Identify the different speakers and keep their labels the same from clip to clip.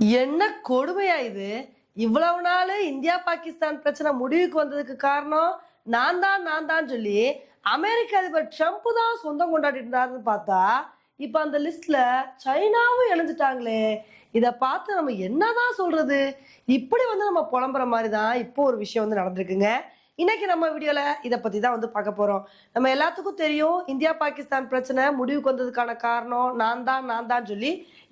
Speaker 1: என்ன கொடுமையா இது? இவ்வளவு நாள் இந்தியா பாகிஸ்தான் பிரச்சனை முடிவுக்கு வந்ததுக்கு காரணம் நான் தான் நான் தான் சொல்லி அமெரிக்க அதிபர் ட்ரம்ப் தான் சொந்தம் கொண்டாடிட்டு இருந்தாருன்னு பார்த்தா இப்ப அந்த லிஸ்ட்ல சைனாவும் இணைஞ்சிட்டாங்களே. இதை பார்த்து நம்ம என்னதான் சொல்றது? இப்படி வந்து நம்ம புலம்புற மாதிரி தான் இப்போ ஒரு விஷயம் வந்து நடந்திருக்குங்க. இன்னைக்கு நம்ம வீடியோவில் இதை பற்றி தான் வந்து பார்க்க போகிறோம் நம்ம எல்லாத்துக்கும் தெரியும் இந்தியா பாகிஸ்தான் பிரச்சனை முடிவுக்கு வந்ததுக்கான காரணம் நான் தான் நான் தான் சொல்லி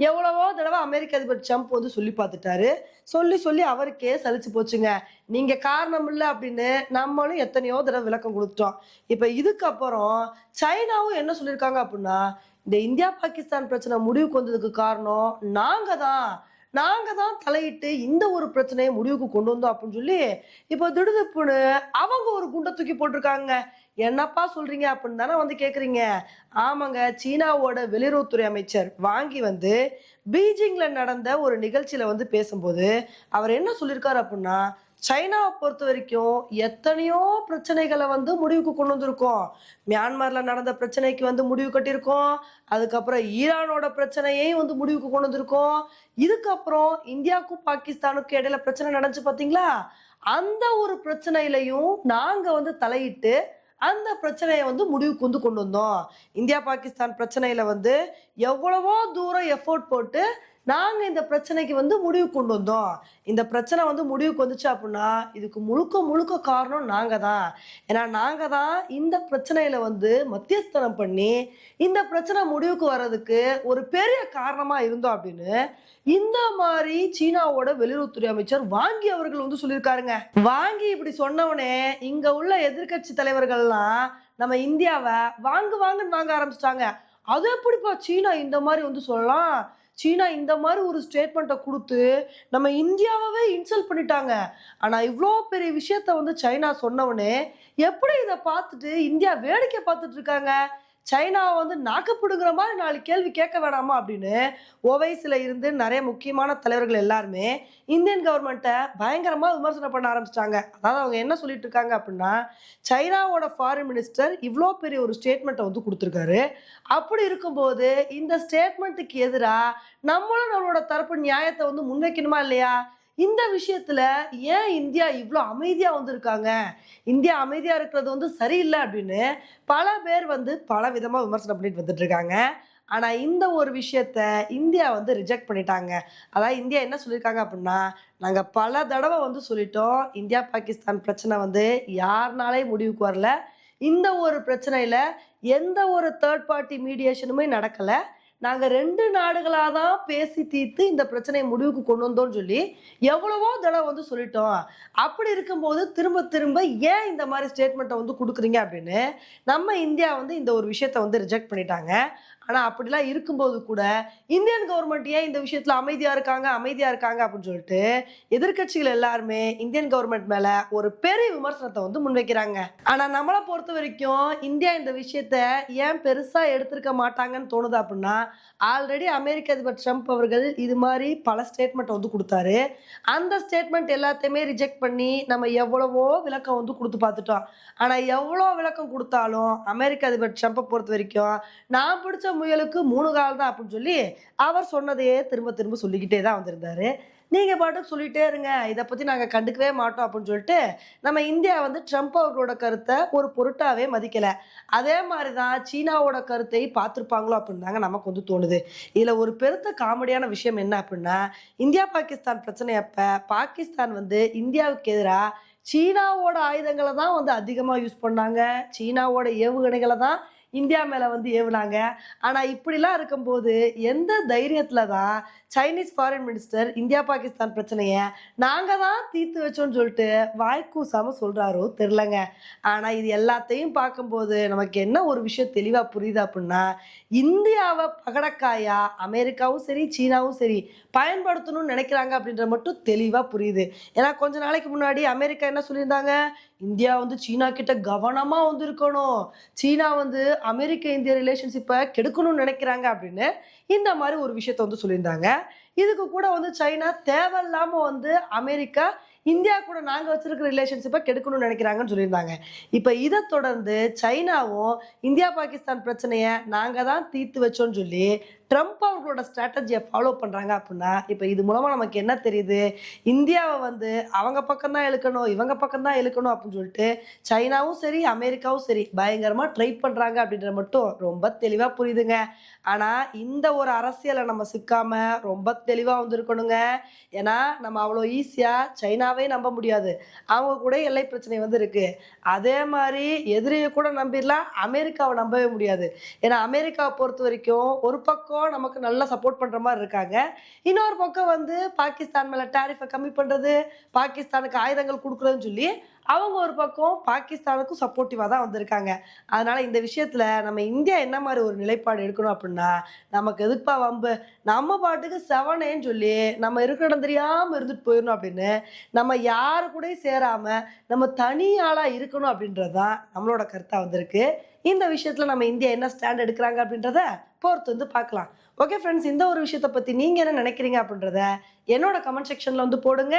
Speaker 1: எவ்வளவோ தடவை அமெரிக்க அதிபர் ட்ரம்ப் வந்து சொல்லி பார்த்துட்டாரு. சொல்லி சொல்லி அவருக்கே சலிச்சு போச்சுங்க. நீங்கள் காரணம் இல்லை அப்படின்னு நம்மளும் எத்தனையோ தடவை விளக்கம் கொடுத்துட்டோம். இப்போ இதுக்கப்புறம் சைனாவும் என்ன சொல்லியிருக்காங்க அப்படின்னா இந்த இந்தியா பாகிஸ்தான் பிரச்சனை முடிவுக்கு வந்ததுக்கு காரணம் நாங்கள் தான். நாங்கள் தான் தலையிட்டு இந்த ஒரு பிரச்சனையை முடிவுக்கு கொண்டு வந்தோம் அப்படின்னு சொல்லி இப்போ திடுதிப்புன்னு அவங்க ஒரு குண்டை தூக்கி போட்டிருக்காங்க. என்னப்பா சொல்றீங்க அப்படின்னு தானே வந்து கேட்குறீங்க ஆமாங்க சீனாவோட வெளியுறவுத்துறை அமைச்சர் வாங்கி வந்து பீஜிங்கில் நடந்த ஒரு நிகழ்ச்சியில் வந்து பேசும்போது அவர் என்ன சொல்லியிருக்காரு அப்படின்னா சைனாவை பொறுத்த வரைக்கும் எத்தனையோ பிரச்சனைகளை வந்து முடிவுக்கு கொண்டு வந்திருக்கோம். மியான்மரில் நடந்த பிரச்சனைக்கு வந்து முடிவு கட்டியிருக்கோம். அதுக்கப்புறம் ஈரானோட பிரச்சனையையும் வந்து முடிவுக்கு கொண்டு வந்திருக்கோம். இதுக்கப்புறம் இந்தியாவுக்கும் பாகிஸ்தானுக்கும் இடையில பிரச்சனை நடந்துச்சு பார்த்தீங்களா? அந்த ஒரு பிரச்சனையிலையும் நாங்கள் வந்து தலையிட்டு அந்த பிரச்சனையை வந்து முடிவுக்கு வந்து கொண்டு வந்தோம். இந்தியா பாகிஸ்தான் பிரச்சனையில் வந்து எவ்வளவோ தூரம் எஃபோர்ட் போட்டு நாங்கள் இந்த பிரச்சனைக்கு வந்து முடிவு கொண்டு வந்தோம். இந்த பிரச்சனை வந்து முடிவுக்கு வந்துச்சு அப்படின்னா இதுக்கு முழுக்க முழுக்க காரணம் நாங்கள் தான் ஏன்னா நாங்கள் தான் இந்த பிரச்சனையில் வந்து மத்தியஸ்தனம் பண்ணி இந்த பிரச்சனை முடிவுக்கு வர்றதுக்கு ஒரு பெரிய காரணமாக இருந்தோம் அப்படின்னு இந்த மாதிரி சீனாவோட வெளியுறவுத்துறை அமைச்சர் வாங்கி அவர்கள் வந்து சொல்லியிருக்காருங்க. வாங்கி இப்படி சொன்னவனே இங்கே உள்ள எதிர்க்கட்சி தலைவர்கள்லாம் நம்ம இந்தியாவை வாங்கு வாங்குன்னு வாங்க ஆரம்பிச்சிட்டாங்க. அது எப்படிப்பா சீனா இந்த மாதிரி வந்து சொல்லலாம்? சீனா இந்த மாதிரி ஒரு ஸ்டேட்மெண்ட்டை கொடுத்து நம்ம இந்தியாவே இன்சல்ட் பண்ணிட்டாங்க. ஆனால் இவ்வளோ பெரிய விஷயத்த வந்து சைனா சொன்னவனே எப்படி இதை பார்த்துட்டு இந்தியா வேடிக்கை பார்த்துட்டு இருக்காங்க? சைனாவை வந்து நாக்கப்படுங்கிற மாதிரி நாலு கேள்வி கேட்க வேணாமா அப்படின்னு ஒவைஸில் இருந்து நிறைய முக்கியமான தலைவர்கள் எல்லாருமே இந்தியன் கவர்மெண்ட்டை பயங்கரமாக விமர்சனம் பண்ண ஆரம்பிச்சிட்டாங்க. அதாவது அவங்க என்ன சொல்லிட்டு இருக்காங்க அப்படின்னா சைனாவோட ஃபாரின் மினிஸ்டர் இவ்வளோ பெரிய ஒரு ஸ்டேட்மெண்ட்டை வந்து கொடுத்துருக்காரு. அப்படி இருக்கும்போது இந்த ஸ்டேட்மெண்ட்டுக்கு எதிராக நம்மளும் நம்மளோட தரப்பு நியாயத்தை வந்து முன்வைக்கணுமா இல்லையா? இந்த விஷயத்துல ஏன் இந்தியா இவ்வளோ அமைதியாக வந்திருக்காங்க? இந்தியா அமைதியாக இருக்கிறது வந்து சரியில்லை அப்படின்னு பல பேர் வந்து பல விதமாக விமர்சனம் பண்ணிட்டு வந்துட்டு இருக்காங்க ஆனால் இந்த ஒரு விஷயத்த இந்தியா வந்து ரிஜெக்ட் பண்ணிட்டாங்க. அதாவது இந்தியா என்ன சொல்லியிருக்காங்க அப்படின்னா நாங்கள் பல தடவை வந்து சொல்லிட்டோம் இந்தியா பாகிஸ்தான் பிரச்சனை வந்து யாருனாலே முடிவுக்கு வரல. இந்த ஒரு பிரச்சனையில் எந்த ஒரு தேர்ட் பார்ட்டி மீடியேஷனுமே நடக்கலை. நாங்கள் ரெண்டு நாடுகளாக தான் பேசி தீர்த்து இந்த பிரச்சனையை முடிவுக்கு கொண்டு வந்தோம்னு சொல்லி எவ்வளவோ தடவை வந்து சொல்லிட்டோம். அப்படி இருக்கும்போது திரும்ப திரும்ப ஏன் இந்த மாதிரி ஸ்டேட்மெண்ட்டை வந்து கொடுக்குறீங்க அப்படின்னு நம்ம இந்தியா வந்து இந்த ஒரு விஷயத்த வந்து ரிஜெக்ட் பண்ணிட்டாங்க. ஆனால் அப்படிலாம் இருக்கும்போது கூட இந்தியன் கவர்மெண்ட் ஏன் இந்த விஷயத்தில் அமைதியாக இருக்காங்க அமைதியாக இருக்காங்க அப்படின்னு சொல்லிட்டு எதிர்க்கட்சிகள் எல்லாருமே இந்தியன் கவர்மெண்ட் மேலே ஒரு பெரிய விமர்சனத்தை வந்து முன்வைக்கிறாங்க. ஆனால் நம்மளை பொறுத்த வரைக்கும் இந்தியா இந்த விஷயத்த ஏன் பெருசாக எடுத்திருக்க மாட்டாங்கன்னு தோணுது அப்படின்னா ஆல்ரெடி அமெரிக்க அதிபர் ட்ரம்ப் அவர்கள் இது மாதிரி பல ஸ்டேட்மெண்ட் வந்து கொடுத்தாரு. அந்த ஸ்டேட்மெண்ட் எல்லாத்தையுமே ரிஜெக்ட் பண்ணி நம்ம எவ்வளவோ விளக்கம் வந்து கொடுத்து பார்த்துட்டோம். ஆனால் எவ்வளோ விளக்கம் கொடுத்தாலும் அமெரிக்க அதிபர் ட்ரம்ப்பை பொறுத்த வரைக்கும் நான் பிடிச்ச முயலுக்கு மூணு கால் தான் அப்படின்னு சொல்லி அவர் சொன்னதையே திரும்ப திரும்ப சொல்லிக்கிட்டே தான் வந்திருந்தாரு. நீங்கள் பாட்டுக்கு சொல்லிகிட்டே இருங்க. இதை பற்றி நாங்கள் கண்டுக்கவே மாட்டோம் அப்படின்னு சொல்லிட்டு நம்ம இந்தியா வந்து ட்ரம்ப் அவர்களோட கருத்தை ஒரு பொருட்டாகவே மதிக்கலை. அதே மாதிரி தான் சீனாவோட கருத்தை பார்த்துருப்பாங்களோ அப்படின்னு தாங்க நமக்கு வந்து தோணுது. இதில் ஒரு பெருத்த காமெடியான விஷயம் என்ன அப்படின்னா இந்தியா பாகிஸ்தான் பிரச்சனை அப்போ பாகிஸ்தான் வந்து இந்தியாவுக்கு எதிராக சீனாவோட ஆயுதங்களை தான் வந்து அதிகமாக யூஸ் பண்ணாங்க. சீனாவோட ஏவுகணைகளை தான் இந்தியா மேலே வந்து ஏவுனாங்க. ஆனால் இப்படிலாம் இருக்கும்போது எந்த தைரியத்தில் தான் Chinese foreign minister India Pakistan பிரச்சனையை நாங்கள் தான் தீர்த்து வச்சோம்னு சொல்லிட்டு வாய்க்கூசாமல் சொல்கிறாரோ தெரிலங்க ஆனால் இது எல்லாத்தையும் பார்க்கும்போது நமக்கு என்ன ஒரு விஷயம் தெளிவாக புரியுது அப்படின்னா இந்தியாவை பகடக்காயா அமெரிக்காவும் சரி சீனாவும் சரி பயன்படுத்தணும்னு நினைக்கிறாங்க அப்படின்ற மட்டும் தெளிவாக புரியுது. ஏன்னா கொஞ்ச நாளைக்கு முன்னாடி அமெரிக்கா என்ன சொல்லியிருந்தாங்க? இந்தியா வந்து சீனா கிட்ட கவனமாக வந்து இருக்கணும் சீனா வந்து அமெரிக்க இந்திய ரிலேஷன்ஷிப்பை கெடுக்கணும்னு நினைக்கிறாங்க அப்படின்னு இந்த மாதிரி ஒரு விஷயத்த வந்து சொல்லியிருந்தாங்க. இதுக்கு கூட வந்து சைனா தேவையில்லாமல் வந்து அமெரிக்கா இந்தியா கூட நாங்கள் வச்சிருக்கிற ரிலேஷன்ஷிப்பை கெடுக்கணும்னு நினைக்கிறாங்கன்னு சொல்லியிருந்தாங்க. இப்போ இதை தொடர்ந்து சைனாவும் இந்தியா பாகிஸ்தான் பிரச்சனையை நாங்கள் தான் தீர்த்து வச்சோம்னு சொல்லி ட்ரம்ப் அவர்களோட ஸ்ட்ராட்டஜியை ஃபாலோ பண்ணுறாங்க அப்படின்னா இப்போ இது மூலமாக நமக்கு என்ன தெரியுது? இந்தியாவை வந்து அவங்க பக்கம் தான் இழுக்கணும் இவங்க பக்கம் தான் இழுக்கணும் அப்படின்னு சொல்லிட்டு சைனாவும் சரி அமெரிக்காவும் சரி பயங்கரமாக ட்ரை பண்ணுறாங்க அப்படின்ற மட்டும் ரொம்ப தெளிவாக புரியுதுங்க. ஆனால் இந்த ஒரு அரசியலை நம்ம சிக்காமல் ரொம்ப தெளிவாக வந்திருக்கணுங்க. ஏன்னா நம்ம அவ்வளோ ஈஸியாக சைனாவை நம்ப முடியாது. அவங்க கூட எல்லை பிரச்சனை வந்து இருக்கு. அதே மாதிரி எதிரியை கூட நம்பிடலாம் அமெரிக்காவை நம்பவே முடியாது. ஏன்னா அமெரிக்காவை பொறுத்த வரைக்கும் ஒரு பக்கம் நமக்கு நல்லா சப்போர்ட் பண்ற மாதிரி இருக்காங்க. இன்னொரு பக்கம் வந்து பாகிஸ்தான் மேல டாரிஃபை கம்மி பண்றது பாகிஸ்தானுக்கு ஆயுதங்கள் கொடுக்குறதுன்னு சொல்லி அவங்க ஒரு பக்கம் பாகிஸ்தானுக்கும் சப்போர்ட்டிவாக தான் வந்திருக்காங்க. அதனால் இந்த விஷயத்தில் நம்ம இந்தியா என்ன மாதிரி ஒரு நிலைப்பாடு எடுக்கணும் அப்படின்னா நமக்கு எதுப்பா வம்பு நம்ம பாட்டுக்கு செவனேன்னு சொல்லி நம்ம இருக்கிற இடம் இருந்துட்டு போயிடணும் அப்படின்னு நம்ம யாரு கூடயும் சேராமல் நம்ம தனி இருக்கணும் அப்படின்றது தான் நம்மளோட கருத்தாக வந்திருக்கு. இந்த விஷயத்தில் நம்ம இந்தியா என்ன ஸ்டாண்ட் எடுக்கிறாங்க அப்படின்றத பொறுத்து வந்து பார்க்கலாம். ஓகே ஃப்ரெண்ட்ஸ் இந்த ஒரு விஷயத்தை பற்றி நீங்கள் என்ன நினைக்கிறீங்க அப்படின்றத என்னோட கமெண்ட் செக்ஷனில் வந்து போடுங்க.